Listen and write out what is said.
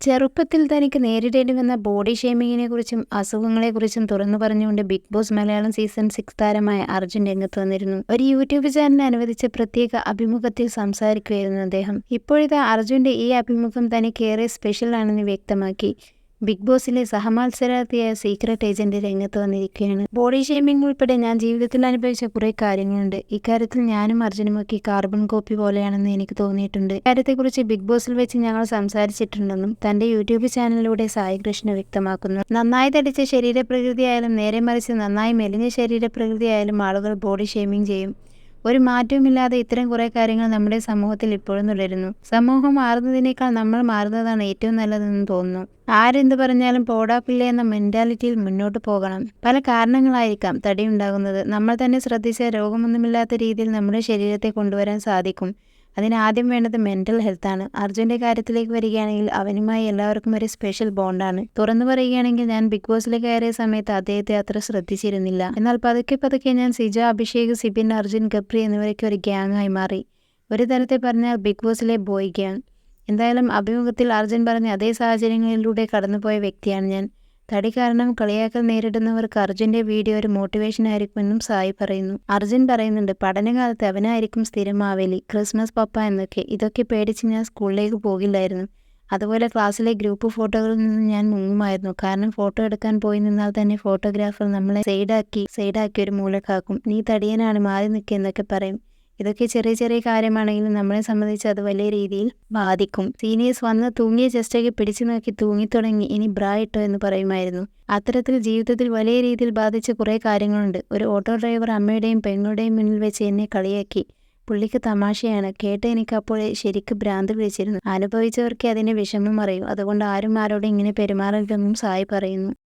ചെറുപ്പത്തിൽ തനിക്ക് നേരിടേണ്ടി വന്ന ബോഡി ഷേമിങ്ങിനെ കുറിച്ചും അസുഖങ്ങളെക്കുറിച്ചും തുറന്നു പറഞ്ഞുകൊണ്ട് Bigg Boss Malayalam season six താരമായ അർജുൻ രംഗത്ത് വന്നിരുന്നു. ഒരു യൂട്യൂബ് ചാനലിന് അനുവദിച്ച പ്രത്യേക അഭിമുഖത്തിൽ സംസാരിക്കുകയായിരുന്നു അദ്ദേഹം. ഇപ്പോഴത്തെ അർജുന്റെ ഈ അഭിമുഖം തനിക്കേറെ സ്പെഷ്യൽ ആണെന്ന് വ്യക്തമാക്കി. ബിഗ് ബോസിലെ സഹമത്സരാർത്ഥിയായ സീക്രട്ട് ഏജന്റ് രംഗത്ത് വന്നിരിക്കുകയാണ്. ബോഡി ഷേമിംഗ് ഉൾപ്പെടെ ഞാൻ ജീവിതത്തിൽ അനുഭവിച്ച കുറെ കാര്യങ്ങളുണ്ട്. ഇക്കാര്യത്തിൽ ഞാനും അർജുനുമൊക്കെ കാർബൺ കോപ്പി പോലെയാണെന്ന് എനിക്ക് തോന്നിയിട്ടുണ്ട്. ഇക്കാര്യത്തെക്കുറിച്ച് ബിഗ് ബോസിൽ വെച്ച് ഞങ്ങൾ സംസാരിച്ചിട്ടുണ്ടെന്നും തന്റെ യൂട്യൂബ് ചാനലിലൂടെ സായി കൃഷ്ണ വ്യക്തമാക്കുന്നു. നന്നായി തടിച്ച ശരീരപ്രകൃതി ആയാലും നേരെ മറിച്ച് നന്നായി മെലിഞ്ഞ ശരീരപ്രകൃതിയായാലും ആളുകൾ ബോഡി ഷേമിംഗ് ചെയ്യും. ഒരു മാറ്റവുമില്ലാതെ ഇത്തരം കുറെ കാര്യങ്ങൾ നമ്മുടെ സമൂഹത്തിൽ ഇപ്പോഴും തുടരുന്നു. സമൂഹം മാറുന്നതിനേക്കാൾ നമ്മൾ മാറുന്നതാണ് ഏറ്റവും നല്ലതെന്ന് തോന്നുന്നു. ആരെന്ത് പറഞ്ഞാലും പോടാപ്പില്ല എന്ന മെന്റാലിറ്റിയിൽ മുന്നോട്ട് പോകണം. പല കാരണങ്ങളായിരിക്കാം തടി ഉണ്ടാകുന്നത്. നമ്മൾ തന്നെ ശ്രദ്ധിച്ച രോഗമൊന്നുമില്ലാത്ത രീതിയിൽ നമ്മുടെ ശരീരത്തെ കൊണ്ടുവരാൻ സാധിക്കും. അതിന് ആദ്യം വേണ്ടത് മെന്റൽ ഹെൽത്താണ് അർജുന്റെ കാര്യത്തിലേക്ക് വരികയാണെങ്കിൽ അവനുമായി എല്ലാവർക്കും ഒരു സ്പെഷ്യൽ ബോണ്ടാണ് തുറന്നു പറയുകയാണെങ്കിൽ ഞാൻ ബിഗ് ബോസിൽ കയറിയ സമയത്ത് അദ്ദേഹത്തെ അത്ര ശ്രദ്ധിച്ചിരുന്നില്ല. എന്നാൽ പതുക്കെ പതുക്കെ ഞാൻ സിജ അഭിഷേക് സിബിൻ അർജുൻ ഗപ്രി എന്നിവരൊക്കെ ഒരു ഗ്യാങ്ങായി മാറി. ഒരു തരത്തിൽ പറഞ്ഞാൽ ബിഗ് ബോസിലെ ബോയ് ഗ്യാങ് എന്തായാലും അഭിമുഖത്തിൽ അർജുൻ പറഞ്ഞ അതേ സാഹചര്യങ്ങളിലൂടെ കടന്നുപോയ വ്യക്തിയാണ് ഞാൻ. തടി കാരണം കളിയാക്കൽ നേരിടുന്നവർക്ക് അർജുന്റെ വീഡിയോ ഒരു മോട്ടിവേഷൻ ആയിരിക്കുമെന്നും സായി പറയുന്നു. അർജുൻ പറയുന്നുണ്ട് പഠനകാലത്ത് അവനായിരിക്കും സ്ഥിരം മാവേലി ക്രിസ്മസ് പപ്പ എന്നൊക്കെ. ഇതൊക്കെ പേടിച്ച് ഞാൻ സ്കൂളിലേക്ക് പോകില്ലായിരുന്നു. അതുപോലെ ക്ലാസ്സിലെ ഗ്രൂപ്പ് ഫോട്ടോകളിൽ നിന്ന് ഞാൻ മുങ്ങുമായിരുന്നു. കാരണം ഫോട്ടോ എടുക്കാൻ പോയി നിന്നാൽ തന്നെ ഫോട്ടോഗ്രാഫർ നമ്മളെ സൈഡാക്കി സൈഡാക്കി ഒരു മൂലക്കാക്കും. നീ തടിയനാണ് മാറി നിൽക്കുക എന്നൊക്കെ പറയും. ഇതൊക്കെ ചെറിയ ചെറിയ കാര്യമാണെങ്കിലും നമ്മളെ സംബന്ധിച്ച് അത് വലിയ രീതിയിൽ ബാധിക്കും. സീനിയേഴ്സ് വന്ന് തൂങ്ങിയ ചെസ്റ്റൊക്കെ പിടിച്ചു നോക്കി തൂങ്ങി തുടങ്ങി ഇനി ബ്രാ ഇട്ടോ എന്ന് പറയുമായിരുന്നു. അത്തരത്തിൽ ജീവിതത്തിൽ വലിയ രീതിയിൽ ബാധിച്ച കുറേ കാര്യങ്ങളുണ്ട്. ഒരു ഓട്ടോ ഡ്രൈവർ അമ്മയുടെയും പെങ്ങളുടെയും മുന്നിൽ വെച്ച് എന്നെ കളിയാക്കി. പുള്ളിക്ക് തമാശയാണ്. കേട്ട് എനിക്ക് അപ്പോൾ ശരിക്ക് ഭ്രാന്ത് പിടിച്ചിരുന്നു. അനുഭവിച്ചവർക്ക് അതിന് വിഷമം അറിയും. അതുകൊണ്ട് ആരും ആരോടും ഇങ്ങനെ പെരുമാറരുതെന്നും സായി പറയുന്നു.